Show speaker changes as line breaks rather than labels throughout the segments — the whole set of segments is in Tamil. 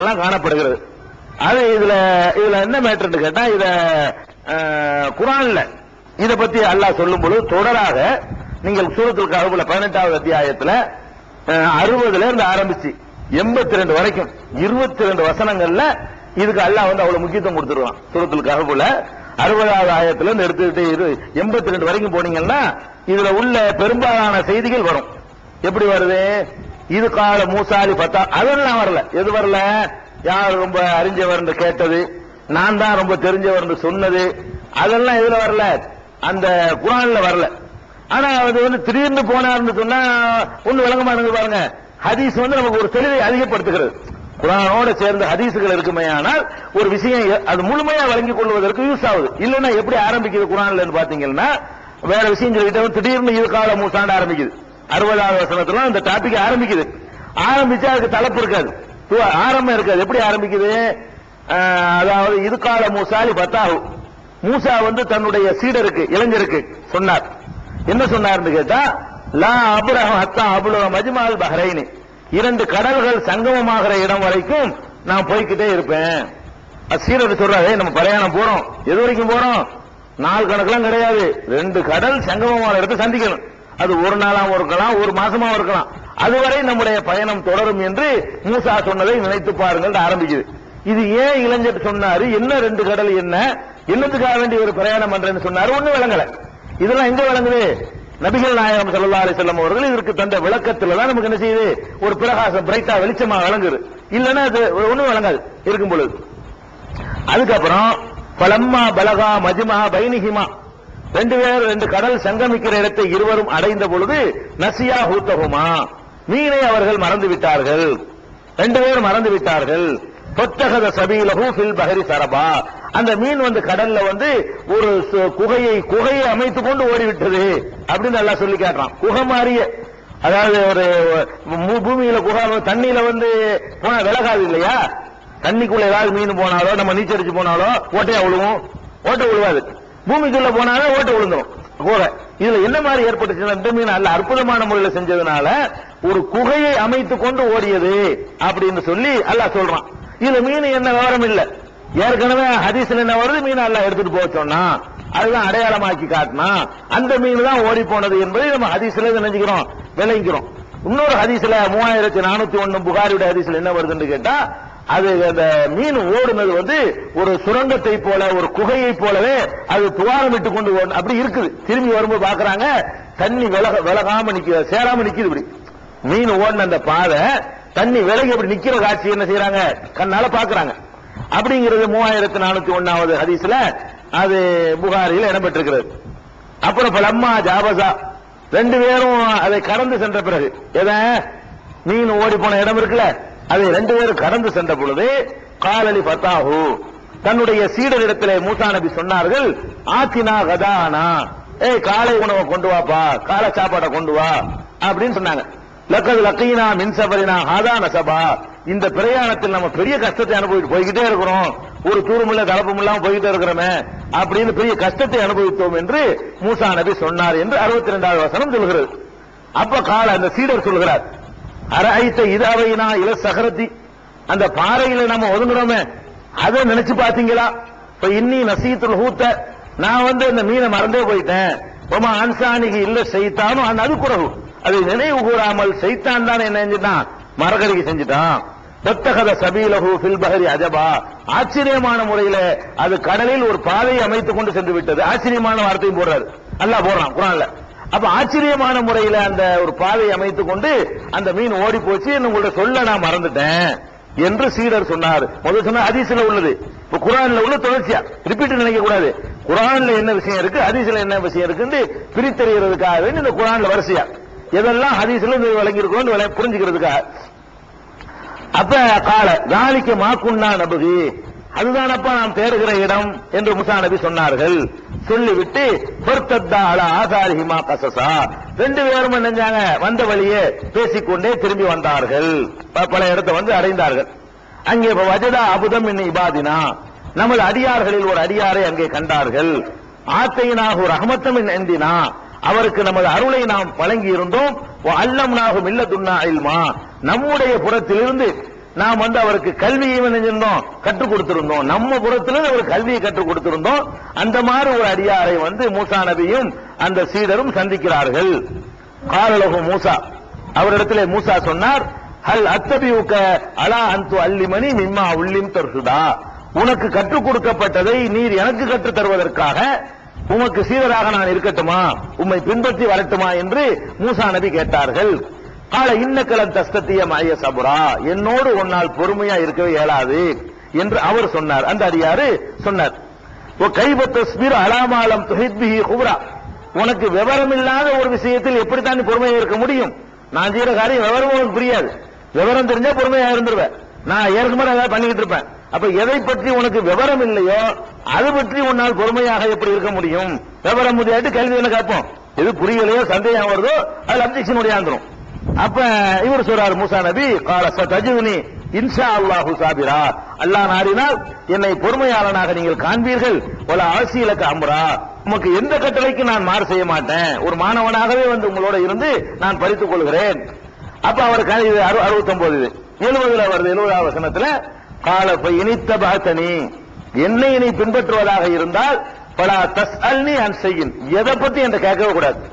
எல்லாம் காணப்படுகிறது. அது இதுல இதுல என்ன மேட்டர்னு கேட்டா இத குரான்ல இத பத்தி அல்லாஹ் சொல்லும் பொழுது தொடராக நீங்கள் சூரத்தில் கருவுல பதினெட்டாவது அத்தியாயத்துல அறுபதுல இருந்து ஆரம்பிச்சு எண்பத்தி ரெண்டு வரைக்கும் இருபத்தி ரெண்டு வசனங்கள்ல இதுக்கு அல்லாஹ் வந்து அவ்வளவு முக்கியத்துவம் கொடுத்துருவான் சூரத்தில் கருவுல அறுபதாவது ஆயத்துல இருந்து எடுத்துக்கிட்டு இது எண்பத்தி ரெண்டு வரைக்கும் போனீங்கன்னா இதுல உள்ள பெரும்பாலான செய்திகள் வரும். எப்படி வருது? இது கால மூசாலி பத்தா அதெல்லாம் வரல. எது வரல? யார் ரொம்ப அறிஞ்சவர் கேட்டது நான் தான் ரொம்ப தெரிஞ்சவர் சொன்னது அதெல்லாம் எதுல வரல? அந்த குரான்ல வரல. ஆனா அது வந்து திடீர்னு போனார்னு சொன்னா ஒண்ணு விளங்க மாட்டேங்குது பாருங்க. ஹதீஸ் வந்து நமக்கு ஒரு தெளிவை அதிகப்படுத்துகிறது. குரானோட சேர்ந்த ஹதீசுகள் இருக்குமே ஆனால் ஒரு விஷயம் அது முழுமையா வழங்கிக் கொள்வதற்கு யூஸ் ஆகுது. இல்லைன்னா எப்படி ஆரம்பிக்குது குரான்ல பாத்தீங்கன்னா வேற விஷயம் சொல்லிட்டு திடீர்னு இது கால மூசாண்டு ஆரம்பிக்குது. அறுபதாவது வசனத்துல அந்த டாபிக் ஆரம்பிக்குது. ஆரம்பிச்சா அதுக்கு தலைப்பு இருக்காது. ஆரம்பம் இருக்காது. எப்படி ஆரம்பிக்குது? அதாவது இது கால மூசாலி பத்தாகு மூசா வந்து தன்னுடைய சீடருக்கு இளைஞருக்கு சொன்னார். என்ன சொன்னார்னு கேட்டா லா அபுரகம் அத்தா அபுலக மஜ்மால் பஹ்ரைனு. இரண்டு கடல்கள் சங்கமமாகிற இடம் வரைக்கும் நான் போய்கிட்டே இருப்பேன். சீரர் சொல்றாரு நம்ம பிரயாணம் போறோம். எது வரைக்கும் போறோம்? நாள் கணக்கெல்லாம் கிடையாது. ரெண்டு கடல் சங்கமமான இடத்தை சந்திக்கணும். அது ஒரு நாளாவும் இருக்கலாம் ஒரு மாசமாவும் இருக்கலாம். அதுவரை நம்முடைய பயணம் தொடரும் என்று மூசா சொன்னதை நினைத்து பாருங்கள் ஆரம்பிக்குது. இது ஏன் இளைஞர் சொன்னாரு? என்ன ரெண்டு கடல் என்ன? என்னத்துக்காக வேண்டி ஒரு பிரயாணம் பண்றேன்னு சொன்னாரு? ஒண்ணு விளங்கல. இதெல்லாம் எங்க விளங்குது? நபிகள் நாயகம் ஸல்லல்லாஹு அலி செல்லம் அவர்கள் இதற்கு தந்த விளக்கத்துல தான் நமக்கு என்ன செய்யுது? ஒரு பிரகாசம் பிரைட்டா வெளிச்சமா விளங்குது. இல்லைன்னா அது ஒண்ணும் விளங்காது இருக்கும் பொழுது. அதுக்கப்புறம் பலம்மா பலகா மஜிமா பைனிஹிமா ரெண்டு பேர் ரெண்டு கடல் சங்கமிக்கிற இடத்தை இருவரும் அடைந்த பொழுது நசியா ஹூத்தகுமா மீனை அவர்கள் மறந்து விட்டார்கள். ரெண்டு பேரும் மறந்து விட்டார்கள். பொத்தகத சபீலஹு ஃபில் பஹரி சரபா. அந்த மீன் வந்து கடல்ல வந்து ஒரு சு- குகையை குகையை அமைத்து கொண்டு ஓடிவிட்டது அப்படின்னு நல்லா சொல்லி காட்டுறான். குகை மாறிய அதாவது ஒரு பூமியில குகை தண்ணியில வந்து போனா விலகாது இல்லையா? தண்ணிக்குள்ள ஏதாவது மீன் போனாலோ நம்ம நீச்சல் போனாலோ ஓட்டையா விழுவும் ஓட்டை விழுவாது பூமிக்குள்ள போனாலும் ஓட்டை விழுந்துடும் கூரை இதுல என்ன மாதிரி ஏற்பட்டுச்சுன்னா இந்த மீன் நல்ல அற்புதமான முறையில் செஞ்சதுனால ஒரு குகையை அமைத்து கொண்டு ஓடியது அப்படின்னு சொல்லி அல்லாஹ் சொல்றான். இதுல மீன் என்ன விவரம் இல்ல. ஏற்கனவே ஹதீஸ்ல என்ன வருது? மீன் எல்லாம் எடுத்துட்டு போக சொன்னா அதுதான் அடையாளமாக்கி காட்டினா அந்த மீன் தான் ஓடி போனது என்பதை நம்ம ஹதீஸ்ல நினைச்சுக்கிறோம் விளைவிக்கிறோம் இன்னொரு ஹதீஸ்ல மூவாயிரத்தி நானூத்தி ஒன்னு புகாரியுடைய ஹதீஸ்ல என்ன வருதுன்னு கேட்டா அது அந்த மீன் ஓடுனது வந்து ஒரு சுரங்கத்தை போல ஒரு குகையை போலவே அது துவாரமிட்டு கொண்டு அப்படி இருக்குது. திரும்பி வரும்போது பாக்குறாங்க தண்ணி விலக விலகாம நிக்க சேராம நிக்குது இப்படி. மீன் ஓடின அந்த பாதை தண்ணி விலகி அப்படி நிக்கிற காட்சி என்ன செய்யறாங்க கண்ணால பாக்குறாங்க அப்படிங்கிறது மூவாயிரத்தி நானூத்தி ஒன்னாவது ஹதீஸ்ல அது புகாரில் இடம்பெற்றிருக்கிறது. அப்புறம் பலம்மா ஜாபசா ரெண்டு பேரும் அதை கடந்து சென்ற பிறகு எதை? மீன் ஓடி போன இடம் இருக்குல்ல? அதை ரெண்டு பேரும் கடந்து சென்ற பொழுது காலலி பத்தாஹு தன்னுடைய சீடரிடத்திலே மூசா நபி சொன்னார்கள் ஆத்தினா கதானா. ஏய் காலை உணவை கொண்டு வாப்பா காலை சாப்பாடை கொண்டு வா அப்படின்னு சொன்னாங்க. லக்கது லக்கீனா மின் சபரினா ஹாதா நசபா. இந்த பிரயாணத்தில் நம்ம பெரிய கஷ்டத்தை அனுபவித்து போய்கிட்டே இருக்கிறோம். ஒரு தூரமுள்ள கலப்பம் இல்லாம போய்கிட்டே இருக்கிறோமே அப்படின்னு பெரிய கஷ்டத்தை அனுபவித்தோம் என்று மூசா நபி சொன்னார் என்று அறுபத்தி ரெண்டாவது வசனம் சொல்கிறது. அப்ப கால அந்த சீடர் சொல்கிறார் அரைத்த இதாவைனா இல சகரத்தி அந்த பாறையில நம்ம ஒதுங்குறோமே அதை நினைச்சு பாத்தீங்களா இப்ப இன்னி நசீத்துல் ஹூத்த நான் வந்து இந்த மீனை மறந்தே போயிட்டேன். உமா அன்சானிக்கு இல்ல செய்தானும் அந்த அது குறவு. அதை நினைவு கூறாமல் செய்தான் தான் என்ன செஞ்சுட்டான்? மரகடிக்கு செஞ்சுட்டான். பெத்தகத சபீலகு பில்பகரி அஜபா. ஆச்சரியமான முறையில அது கடலில் ஒரு பாதையை அமைத்துக் கொண்டு சென்று விட்டது. ஆச்சரியமான வார்த்தையும் போடுறாரு. அல்லாஹ் போடுறான் குரான்ல. அப்ப ஆச்சரியமான முறையில அந்த ஒரு பாதையை அமைத்துக் கொண்டு அந்த மீன் ஓடி போச்சு உங்கள்ட்ட சொல்ல நான் மறந்துட்டேன் என்று சீடர் சொன்னார். முதல் சொன்ன அதிசல உள்ளது. இப்ப குரான்ல உள்ள தொடர்ச்சியா ரிப்பீட் நினைக்க கூடாது. குரான்ல என்ன விஷயம் இருக்கு அதிசல என்ன விஷயம் இருக்குன்னு பிரித்தறிகிறதுக்காக வேண்டி இந்த குரான்ல வரிசையா. எதெல்லாம் ஹதீஸ்ல இருந்து விளங்கியிருக்கோம்னு புரிஞ்சுக்கிறதுக்காக. அப்ப கால நாளைக்கு மாக்குன்னா நபுகி. அதுதானப்பா நாம் தேடுகிற இடம் என்று முசா நபி சொன்னார்கள். சொல்லிவிட்டு பொருத்தத்தா அல ஆசாரிஹிமா கசசா. ரெண்டு பேரும் நினைஞ்சாங்க வந்த வழியே பேசிக்கொண்டே திரும்பி வந்தார்கள். பல இடத்தை வந்து அடைந்தார்கள். அங்கே இப்ப வஜதா அபுதம் என்ன இபாதினா. நமது அடியார்களில் ஒரு அடியாரை அங்கே கண்டார்கள். ஆத்தையினாகு ரஹமத்தம் எந்தினா அவருக்கு நமது அருளை நாம் வழங்கி இருந்தோம் அல்லம் நாகும் இல்ல துண்ணா இல்மா. நம்முடைய புறத்திலிருந்து நாம் வந்து அவருக்கு கல்வியை செஞ்சிருந்தோம் கற்றுக் கொடுத்திருந்தோம். நம்ம புறத்திலிருந்து ஒரு கல்வியை கற்றுக் கொடுத்திருந்தோம். அந்த மாதிரி ஒரு அடியாரை வந்து மூசா நபியும் அந்த சீடரும் சந்திக்கிறார்கள். காலலகு மூசா. அவரிடத்திலே மூசா சொன்னார் ஹல் அத்தபியூக்க அலா அந்து அல்லிமணி மிம்மா உள்ளிம் தர்சுதா உனக்கு கற்றுக் கொடுக்கப்பட்டதை நீர் எனக்கு கற்றுத் தருவதற்காக உமக்கு சீடராக நான் இருக்கட்டுமா? உம்மை பின்பற்றி வரட்டுமா என்று மூசா நபி கேட்டார்கள். கால இன்னக்கலன் தஸ்தத்திய மாய சபுரா. என்னோடு உன்னால் பொறுமையா இருக்கவே இயலாது என்று அவர் சொன்னார். அந்த அடியாரு சொன்னார். ஓ கைபத்த ஸ்பீர் அலாமாலம் துஹித்பிஹி குப்ரா. உனக்கு விவரம் இல்லாத ஒரு விஷயத்தில் எப்படித்தான் பொறுமையா இருக்க முடியும்? நான் செய்யற காரியம் விவரம் உனக்கு புரியாது. விவரம் தெரிஞ்சா பொறுமையா இருந்துருவேன் நான் ஏற்கனவே ஏதாவது பண்ணிக்கிட்டு இருப்பேன். அப்ப எதை பற்றி உனக்கு விவரம் இல்லையோ அது பற்றி உன்னால் பொறுமையாக எப்படி இருக்க முடியும்? விவரம் முடியாட்டு கேள்வி என்ன கேட்போம். எது புரியலையோ சந்தேகம் வருதோ அது அப்ஜெக்ஷன் உடையாந்துரும் அப்ப இவர் சொல்றாரு மூசா நபி கால தஜுனி இன்ஷா அல்லாஹு சாபிரா. அல்லாஹ் நாடினால் என்னை பொறுமையாளனாக நீங்கள் காண்பீர்கள். பல ஆசியிலக்கு அம்ரா. உமக்கு எந்த கட்டளைக்கு நான் மாறு செய்ய மாட்டேன். ஒரு மாணவனாகவே வந்து உங்களோட இருந்து நான் பறித்துக் கொள்கிறேன். அப்ப அவர் க- இது அறுபத்தி ஒன்பது எழுபதுல வருது எழுபதாவது வசனத்துல கால இனித்த பாத்தனி. என்னை நீ பின்பற்றுவதாக இருந்தால் பல தஸ் அல்னி அன் செய்யின் எதை பத்தி என்று கேட்கவே கூடாது.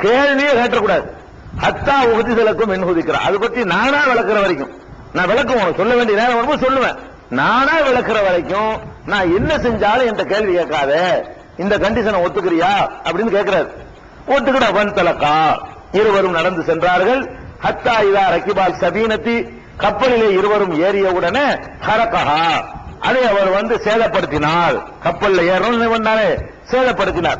கேள்வியே கேட்டக்கூடாது. ஹத்தா உகதிகளுக்கும் என்குதிக்கிறார் அதை பத்தி நானா விளக்குற வரைக்கும். நான் விளக்கம் உனக்கு சொல்ல வேண்டிய நேரம் வரும்போது சொல்லுவேன். நானா விளக்குற வரைக்கும் நான் என்ன செஞ்சாலும் என்கிட்ட கேள்வி கேட்காத. இந்த கண்டிஷனை ஒத்துக்கிறியா? அப்படின்னு கேட்கிறாரு. ஒத்துக்கிட வன் தலக்கா. இருவரும் நடந்து சென்றார்கள். ஹத்தா இதா ரக்கிபால் சபீனத்தி. கப்பலிலே இருவரும் ஏறிய உடனே ஹரகஹா. அதை அவர் வந்து சேதப்படுத்தினார். கப்பல்ல ஏறணும் பண்ணாரு சேதப்படுத்தினார்.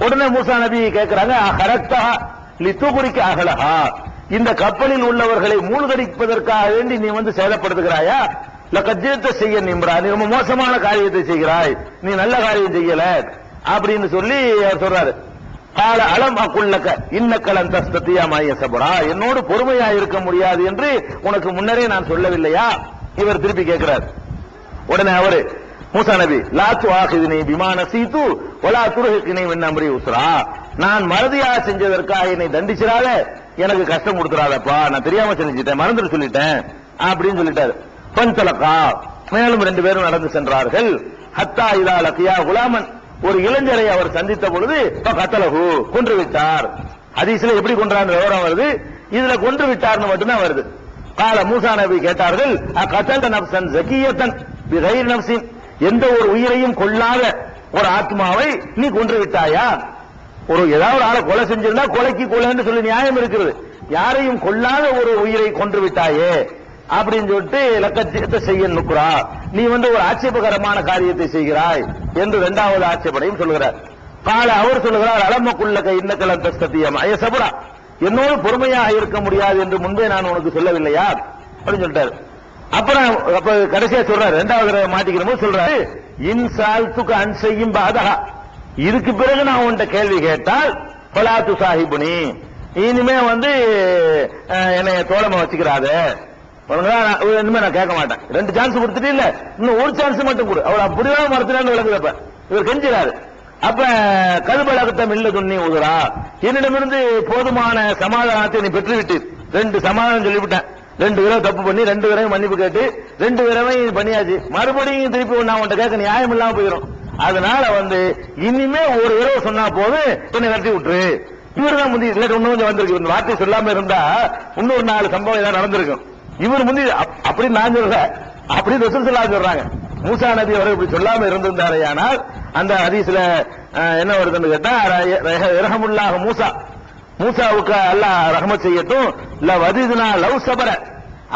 உடனே மூசா நபி கேட்கிறாங்க ஹரக்தா லித்துகுரிக்கு அகலஹா. இந்த கப்பலில் உள்ளவர்களை மூழ்கடிப்பதற்காக வேண்டி நீ வந்து சேதப்படுத்துகிறாயா? இல்ல செய்ய நிம்ரா நீ ரொம்ப மோசமான காரியத்தை செய்கிறாய். நீ நல்ல காரியம் செய்யல அப்படின்னு சொல்லி அவர் சொல்றாரு. கால அலம் அக்குள்ளக்க இன்னக்கலன் தஸ்தத்தியா மாய சபரா. என்னோடு பொறுமையா இருக்க முடியாது என்று உனக்கு முன்னரே நான் சொல்லவில்லையா? இவர் திருப்பி கேட்கிறார். உடனே அவரு மூசா நபி லாத்து ஆகுதினை விமான சீத்து ஒலா துருகினை வெண்ணம்பரி உசுரா நான் மறதியா செஞ்சதற்காக என்னை தண்டிச்சிடாத எனக்கு கஷ்டம் கொடுத்துறாதப்பா நான் தெரியாம செஞ்சுட்டேன் மறந்துட்டு சொல்லிட்டேன் அப்படின்னு சொல்லிட்டாரு. பஞ்சலக்கா மேலும் ரெண்டு பேரும் நடந்து சென்றார்கள். ஹத்தா இதா லக்கியா குலாமன். ஒரு இளைஞரை அவர் சந்தித்த பொழுது கத்தலகு கொன்று விட்டார். ஹதீஸ்ல எப்படி கொன்றான் விவரம் வருது. இதுல கொன்று விட்டார்னு மட்டும்தான் வருது. கால மூசா நபி கேட்டார்கள் கத்தல் நப்சன் ஜக்கியத்தன் பிகைர் நப்சின்? எந்த ஒரு உயிரையும் கொல்லாத ஒரு ஆத்மாவை நீ கொன்று விட்டாயா? ஒரு ஏதாவது ஒரு ஆளை கொலை செஞ்சிருந்தா கொலைக்கு கொலைன்னு சொல்லி நியாயம் இருக்கிறது. யாரையும் கொல்லாத ஒரு உயிரை கொன்று விட்டாயே அப்படின்னு சொல்லிட்டு லக்கத்தை செய்ய நுக்குறா. நீ வந்து ஒரு ஆட்சேபகரமான காரியத்தை செய்கிறாய் என்று இரண்டாவது ஆட்சேபனையும் சொல்கிறார் கால அவர் சொல்லுகிறார் அலமக்குள்ளக இன்னக்கலம் தஸ்தத்தியம் அயசபுரா என்னோடு பொறுமையாக இருக்க முடியாது என்று முன்பே நான் உனக்கு சொல்லவில்லையா? அப்படின்னு சொல்லிட்டாரு. அப்புறம் கடைசியா சொல்றாரு ரெண்டாவது மாட்டிக்கிற போது சொல்றாரு இன்சால் துக்க அன்சையும் பாதகா. இதுக்கு பிறகு நான் உன்கிட்ட கேள்வி கேட்டால் பலாத்து சாஹிபுனி இனிமே வந்து என்னைய தோழமை வச்சுக்கிறாத. தான் இனிமே நான் கேட்க மாட்டேன். ரெண்டு சான்ஸ் கொடுத்துட்டு இல்ல இன்னும் ஒரு சான்ஸ் மட்டும் கொடு. அவர் அப்படிதான் மறுத்துறான்னு விளங்குதப்ப இவர் கெஞ்சுறாரு. அப்ப கல்பழகத்தம் இல்ல துண்ணி உதுரா என்னிடமிருந்து போதுமான சமாதானத்தை நீ பெற்றுவிட்டு ரெண்டு சமாதானம் சொல்லிவிட்டேன். ரெண்டு தடவை தப்பு பண்ணி ரெண்டு தடவை மன்னிப்பு கேட்டு ரெண்டு தடவை பண்ணியாச்சு. மறுபடியும் திருப்பி நான் உன்ட்ட கேட்க நியாயம் இல்லாம போயிடும் அதனால வந்து இனிமே ஒரு இரவு சொன்னா போதும் என்னை விரட்டி விட்டுரு. இவர் தான் முந்தி இல்லாட்டி இன்னும் கொஞ்சம் வந்திருக்கு. இந்த வார்த்தை சொல்லாம இருந்தா இன்னொரு நாலு சம்பவம் ஏதாவது நடந்திருக்கும். இவர் முந்தி அப்- அப்படி நான் சொல்றேன் அப்படி ரசூல் சொல்லா சொல்றாங்க மூசா நபி அவர் இப்படி சொல்லாம இருந்திருந்தாரே ஆனால் அந்த ஹதீஸ்ல என்ன வருதுன்னு கேட்டா ர- மூசா. மூசாவுக்கு அல்லாஹ் ரஹமத் செய்யட்டும். இல்ல வதிதுனா லவ் சபர.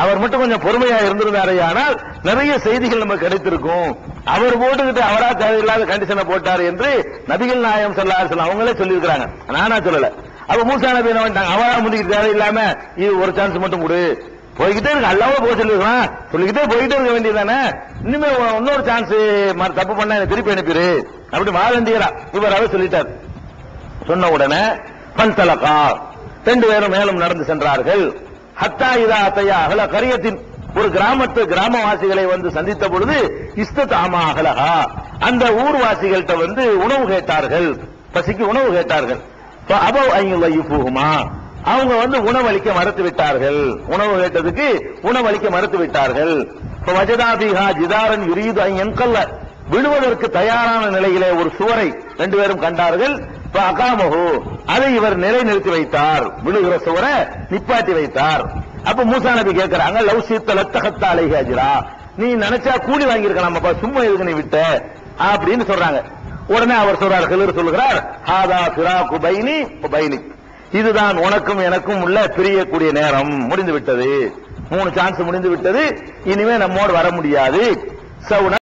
அவர் மட்டும் கொஞ்சம் பொறுமையா இருந்திருந்தாரே ஆனால் நிறைய செய்திகள் நமக்கு கிடைத்திருக்கும். அவர் போட்டுக்கிட்டு அவரா தேவையில்லாத கண்டிஷனை போட்டார் என்று நபிகள் நாயம் சொல்ல அவங்களே சொல்லியிருக்கிறாங்க. நானா சொல்லல. அப்ப மூசா நபி என்ன பண்ணிட்டாங்க? அவரா முந்திக்கிட்டு தேவையில்லாம இது ஒரு சான்ஸ் மட்டும் கொடு. போய்கிட்டே இருக்கு அல்லாம போக சொல்லிருக்கலாம் சொல்லிக்கிட்டே போய்கிட்டே இருக்க வேண்டியதானே இனிமே இன்னொரு சான்ஸ் தப்பு பண்ண எனக்கு திருப்பி அனுப்பிடு அப்படி வாலண்டியரா இவர் அவர் சொல்லிட்டார். சொன்ன உடனே பன்தலகா. ரெண்டு பேரும் மேலும் நடந்து சென்றார்கள். ஹத்தா இதா அத்தையா அகல கரியத்தின் ஒரு கிராமத்து கிராமவாசிகளை வந்து சந்தித்த பொழுது இஸ்தத் அகலகா அந்த ஊர்வாசிகள்கிட்ட வந்து உணவு கேட்டார்கள். பசிக்கு உணவு கேட்டார்கள். அபவ் போகுமா அவங்க வந்து உணவளிக்க மறுத்து விட்டார்கள். உணவு கேட்டதுக்கு உணவளிக்க மறுத்து விட்டார்கள். இப்ப வஜதாபிகா ஜிதாரன் யுரீது எங்கல்ல விழுவதற்கு தயாரான நிலையிலே ஒரு சுவரை ரெண்டு பேரும் கண்டார்கள். அகாமஹு அதை இவர் நிலைநிறுத்தி வைத்தார். விழுகிற சுவரை நிப்பாட்டி வைத்தார். அப்ப மூசா நபி கேட்கிறாங்க லவ் சீத்த லத்தகத்த அலைஹி நீ நினைச்சா கூலி வாங்கியிருக்கலாமப்பா? சும்மா எதுக்கு நீ விட்ட? அப்படின்னு சொல்றாங்க. உடனே அவர் சொல்றார் கிளர் சொல்லுகிறார் ஹாதா ஃபிராக்கு பைனி பைனி இதுதான் உனக்கும் எனக்கும் உள்ள பிரியக்கூடிய நேரம். முடிந்து விட்டது. மூணு சான்ஸ் முடிந்து விட்டது. இனிமே நம்மோடு வர முடியாது. சவுன